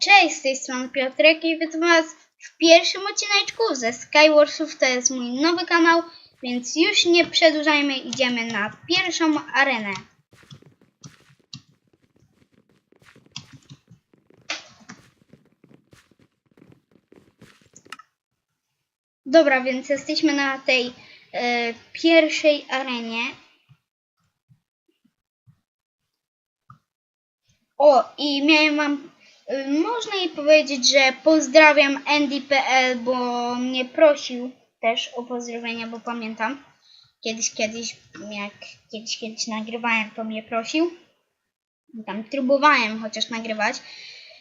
Cześć, z tej strony Piotrek i witam Was w pierwszym odcineczku ze Skywarsów. To jest mój nowy kanał, więc już nie przedłużajmy, idziemy na pierwszą arenę. Dobra, więc jesteśmy na tej e, pierwszej arenie. O, i miałem wam, można jej powiedzieć, że pozdrawiam Andy.pl, bo mnie prosił też o pozdrowienia, bo pamiętam, kiedyś, kiedyś, jak kiedyś, kiedyś nagrywałem, to mnie prosił. Tam próbowałem chociaż nagrywać,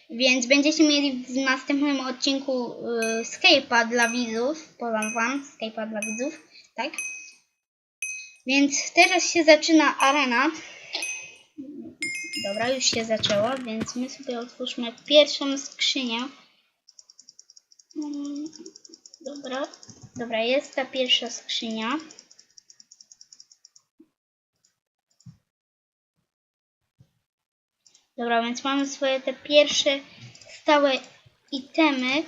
więc będziecie mieli w następnym odcinku y, Skype'a dla widzów, podam wam Skype'a dla widzów, tak? Więc teraz się zaczyna arena. Dobra, już się zaczęło, więc my sobie otwórzmy pierwszą skrzynię. Mm, Dobra, dobra, jest ta pierwsza skrzynia. Dobra, więc mamy swoje te pierwsze stałe itemy.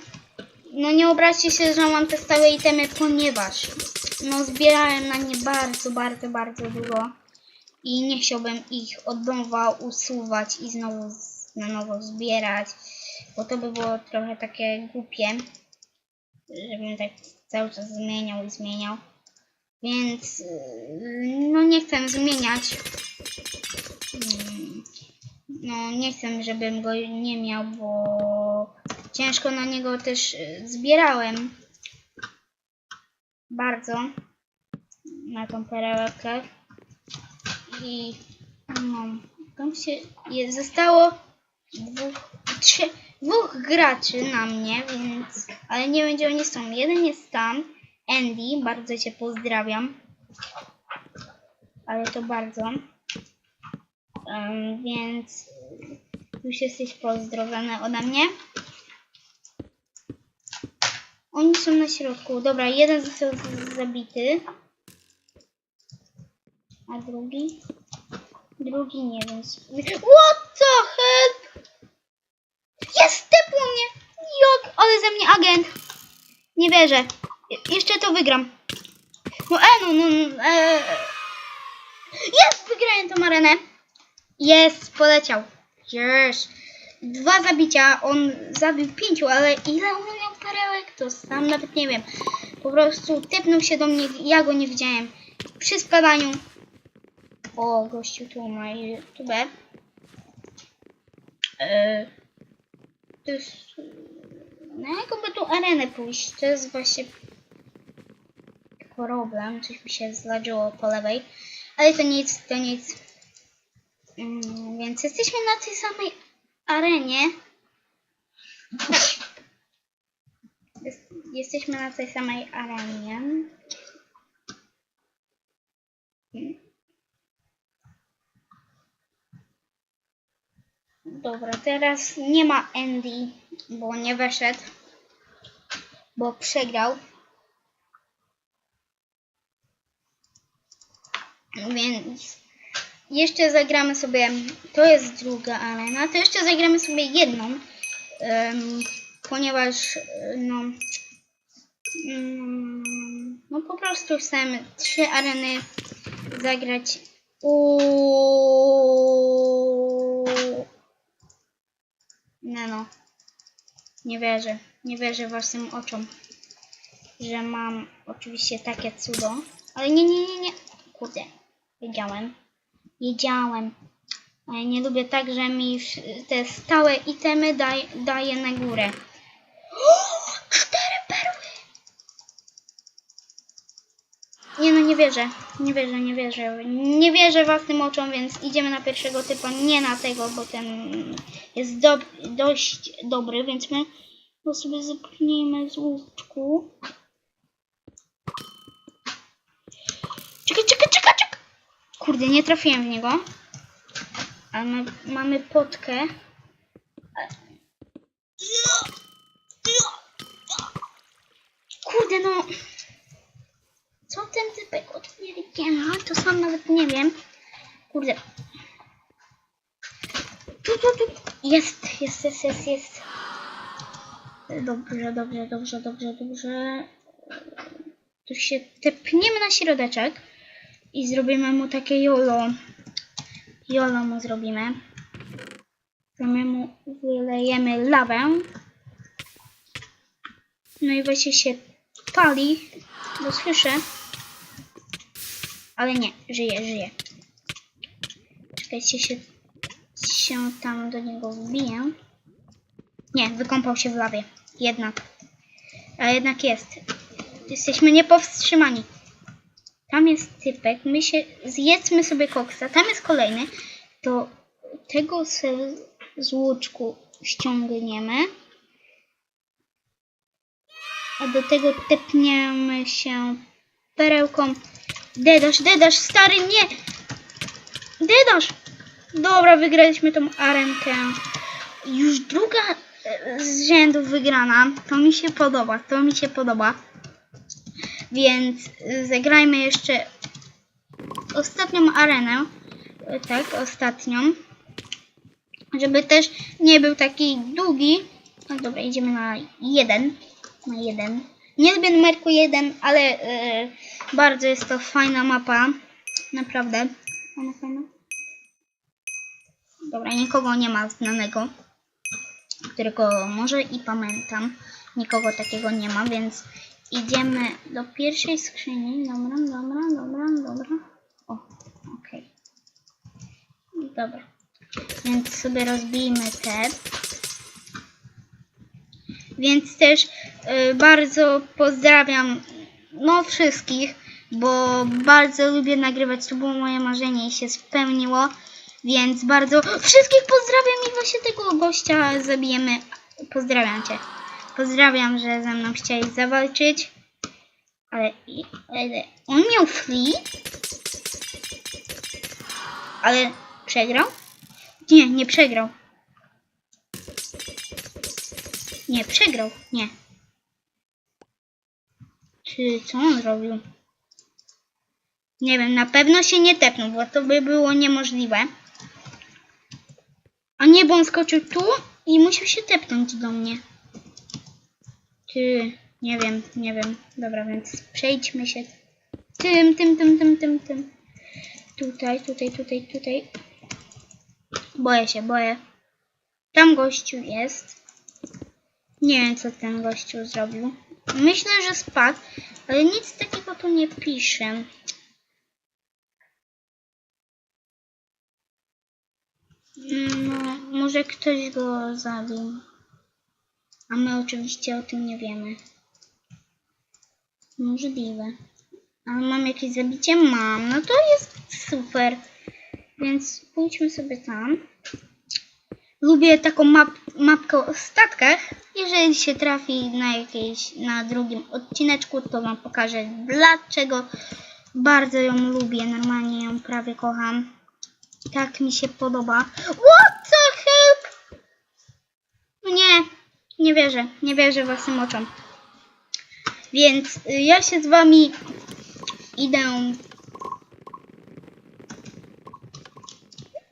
No nie obraźcie się, że mam te stałe itemy, ponieważ no zbierałem na nie bardzo, bardzo, bardzo długo i nie chciałbym ich od nowa usuwać i znowu na nowo zbierać, bo to by było trochę takie głupie, żebym tak cały czas zmieniał i zmieniał. Więc yy, no nie chcę zmieniać. Mm, No nie chcę, żebym go nie miał, bo ciężko na niego też yy, zbierałem. Bardzo na tą perełkę i no, tam się jest, zostało dwóch, trzy, dwóch graczy na mnie, więc, ale nie gdzie oni są. Jeden jest tam, Andy, bardzo cię pozdrawiam, ale to bardzo, Em, więc już jesteś pozdrowiony ode mnie. Oni są na środku. Dobra, jeden został zabity. A drugi? Drugi nie wiem. What the hell? Jest typu mnie! Jak? Ale ze mnie agent! Nie wierzę. Je- jeszcze to wygram. No e, no, no, no e. Jest! Wygrałem tą arenę. Jest! Poleciał. Yes. Dwa zabicia. On zabił pięciu, ale ile on miał perełek? To sam nawet nie wiem. Po prostu typnął się do mnie. Ja go nie widziałem. Przy spadaniu o, gościu tu ma YouTube. Eee, to jest... Na jaką by tu arenę pójść? To jest właśnie problem. Coś mi się zladziło po lewej. Ale to nic, to nic. Mm, więc jesteśmy na tej samej arenie. Jest, jesteśmy na tej samej arenie. Dobra, teraz nie ma Andy, bo nie weszedł, bo przegrał. Więc jeszcze zagramy sobie, to jest druga arena, to jeszcze zagramy sobie jedną, em, ponieważ no, mm, no po prostu chcemy trzy areny zagrać. Uuu. No no. Nie wierzę. Nie wierzę własnym oczom. Że mam oczywiście takie cudo. Ale nie, nie, nie, nie. Kurde. Wiedziałem. Wiedziałem. Ale nie lubię tak, że mi te stałe itemy daj, daje na górę. Cztery perły! Nie no, nie wierzę. Nie wierzę, nie wierzę. Nie wierzę własnym oczom, więc idziemy na pierwszego typa, nie na tego, bo ten jest do, dość dobry, więc my go sobie zepchnijmy z łuczku. Czekaj, czekaj, czekaj, czekaj! Kurde, nie trafiłem w niego. Ale my, mamy potkę. Kurde, no... Ten typek od wielkie ma? To sam nawet nie wiem. Kurde. Tu, tu, tu. Jest, jest, jest, jest, jest. Dobrze, dobrze, dobrze, dobrze, dobrze. Tu się tepniemy na środeczek i zrobimy mu takie jolo. Jolo mu zrobimy. To my mu wylejemy lawę. No i właśnie się pali, bo słyszę. Ale nie, żyje, żyje. Czekajcie, się, się tam do niego wbiję. Nie, wykąpał się w lawie. Jednak. A jednak jest. Jesteśmy niepowstrzymani. Tam jest typek. My się zjedzmy sobie koksa. Tam jest kolejny. To tego se z łuczku ściągniemy. A do tego tepniemy się perełką. Dedasz, dedasz, stary, nie! Dedasz! Dobra, wygraliśmy tą arenkę. Już druga e, z rzędu wygrana. To mi się podoba, to mi się podoba. Więc e, zagrajmy jeszcze ostatnią arenę. E, Tak, ostatnią. Żeby też nie był taki długi. No dobra, idziemy na jeden. Na jeden. Nie lubię numerku jeden, ale e, bardzo jest to fajna mapa. Naprawdę. Fajna, fajna. Dobra, nikogo nie ma znanego, którego może i pamiętam. Nikogo takiego nie ma, więc idziemy do pierwszej skrzyni. Dobra, dobra, dobra, dobra. O, okej. Dobra. Więc sobie rozbijmy te. Więc też y, bardzo pozdrawiam no wszystkich, bo bardzo lubię nagrywać. To było moje marzenie i się spełniło. Więc bardzo wszystkich pozdrawiam i właśnie tego gościa zabijemy. Pozdrawiam cię. Pozdrawiam, że ze mną chciałeś zawalczyć. Ale, ale on miał free? Ale przegrał? Nie, nie przegrał. Nie, przegrał. Nie. Czy co on zrobił? Nie wiem, na pewno się nie tepnął, bo to by było niemożliwe. A nie, bo on skoczył tu i musiał się tepnąć do mnie. Ty, nie wiem, nie wiem. Dobra, więc przejdźmy się tym, tym, tym, tym, tym, tym. Tutaj, tutaj, tutaj, tutaj. Boję się, boję. Tam gościu jest. Nie wiem, co ten gościu zrobił. Myślę, że spadł, ale nic takiego tu nie pisze. No, może ktoś go zabił. A my oczywiście o tym nie wiemy. Możliwe. A mam jakieś zabicie? Mam. No to jest super. Więc pójdźmy sobie tam. Lubię taką map, mapkę o statkach. Jeżeli się trafi na jakiejś, na drugim odcineczku, to wam pokażę dlaczego. Bardzo ją lubię. Normalnie ją prawie kocham. Tak mi się podoba. What the help? No nie, nie wierzę. Nie wierzę własnym oczom. Więc y, ja się z wami idę.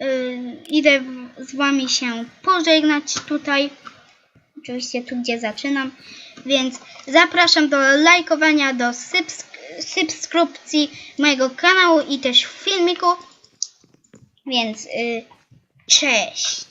y, idę z wami się pożegnać tutaj. Oczywiście tu, gdzie zaczynam. Więc zapraszam do lajkowania, do subsk- subskrypcji mojego kanału i też filmiku. Więc y, cześć.